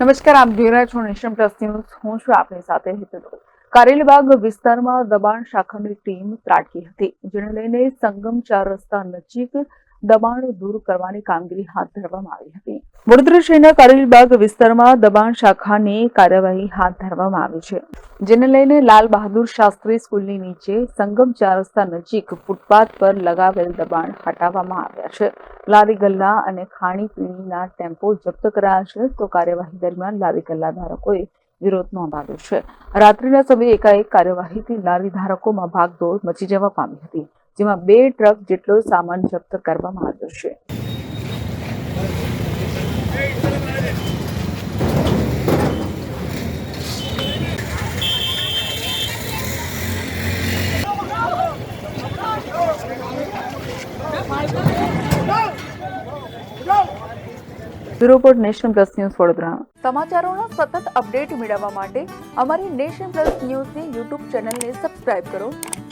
નમસ્કાર, આપ જોઈ રહ્યા છો નેશન પ્લસ ન્યૂઝ. હું છું આપની સાથે હેતુ કારેલીબાગ વિસ્તારમાં દબાણ શાખાની ટીમ ત્રાટકી હતી, જેને લઈને સંગમ ચાર રસ્તા નજીક દબાણ દૂર કરવાની કામગીરી હાથ ધરવામાં આવી હતી. વડોદરા શહેરના કારેલીબાગ વિસ્તારમાં દબાણ શાખાની કાર્યવાહી હાથ ધરવામાં આવી છે, જેને લઈને લાલ બહાદુર શાસ્ત્રી સ્કૂલની નીચે સંગમ ચાર રસ્તા નજીક ફૂટપાથ પર લગાવેલ દબાણ હટાવવામાં આવ્યા છે. લારી ગલ્લા અને ખાણીપીણીના ટેમ્પો જપ્ત કરાયા છે, તો કાર્યવાહી દરમિયાન લારી ગલ્લા ધારકોએ વિરોધ નોંધાવ્યો છે. રાત્રિના સમયે એકાએક કાર્યવાહીથી લારી ધારકોમાં ભાગદોડ મચી જવા પામી હતી. જેમાં બે ટ્રક જેટલો સામાન જપ્ત કરવામાં આવ્યો છે. Bureau report nation plus news Vadodara. સમાચારોનો સતત અપડેટ મેળવવા માટે અમારી નેશન પ્લસ ન્યૂઝની યુટ્યુબ ચેનલને સબસ્ક્રાઇબ કરો.